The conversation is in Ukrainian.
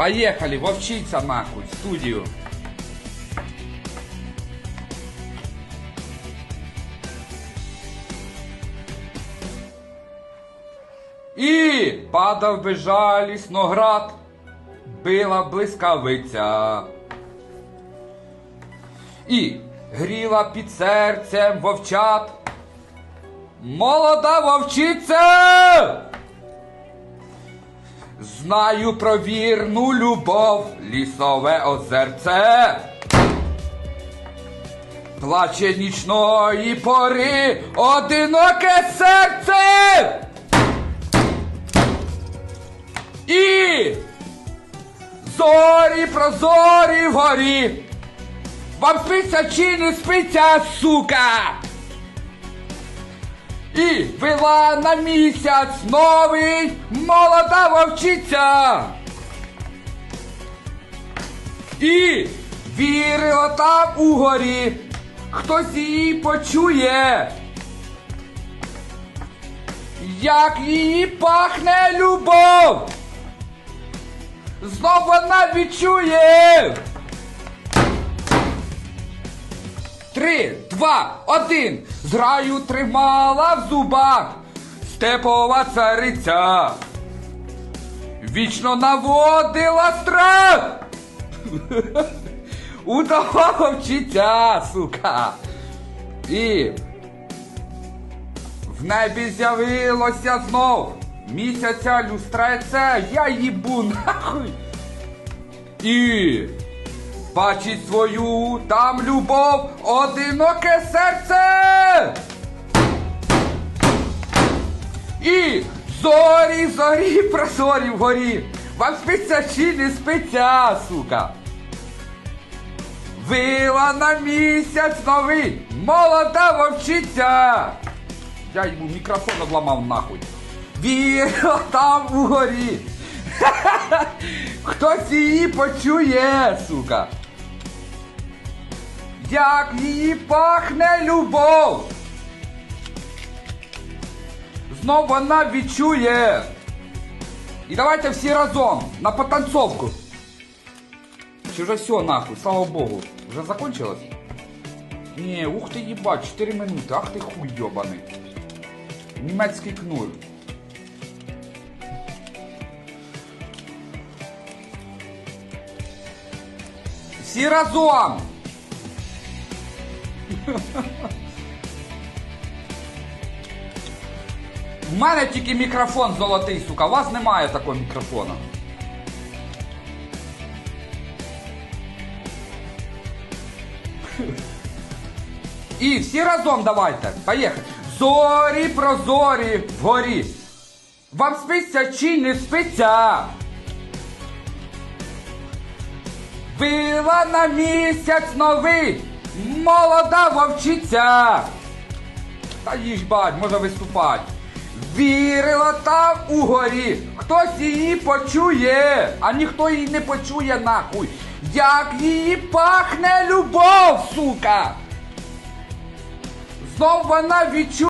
Поехали, вовчиться нахуй, в студию. І падав безжалісно град, била блискавиця. І гріла під серцем вовчат. Молода вовчиця! Знаю про вірну любов, лісове озерце. Плаче нічної пори одиноке серце. І зорі прозорі вгорі. Вам спиться чи не спиться, сука? І вела на місяць новий молода вовчиця. І вірила там угорі, хтось її почує. Як її пахне любов. Знов вона відчує. Три, два, один. Зграю тримала в зубах степова цариця. Вічно наводила страх. Удава вчиться, сука. І в небі з'явилося знов місяця люстрація, я їбу нахуй. І бачить свою там любов, одиноке серце. І зорі, зорі, прозорі вгорі. Вам спиться чи не спиться, сука. Вила на місяць новий, молода вовчиця. Я йому мікрофон обламав нахуй. Віра там угорі. Хтось її почує, сука. Як її пахне любов. Знов вона відчує. І давайте всі разом на потанцовку. Чи вже все нахуй, слава богу. Вже закончилось? Не, ух ти їбать, 4 минути, ах ти хуй йобаний. Німецький кнур. Всі разом! У мене тільки мікрофон золотий, сука, у вас немає такого мікрофона. І всі разом давайте. Поїхали. Зорі прозорі вгорі. Вам спиться чи не спиться? Била на місяць новий. Молода вовчиця. Та їж бать, може виступати. Вірила там угорі. Хтось її почує, а ніхто її не почує нахуй. Як її пахне любов, сука. Знов вона відчує.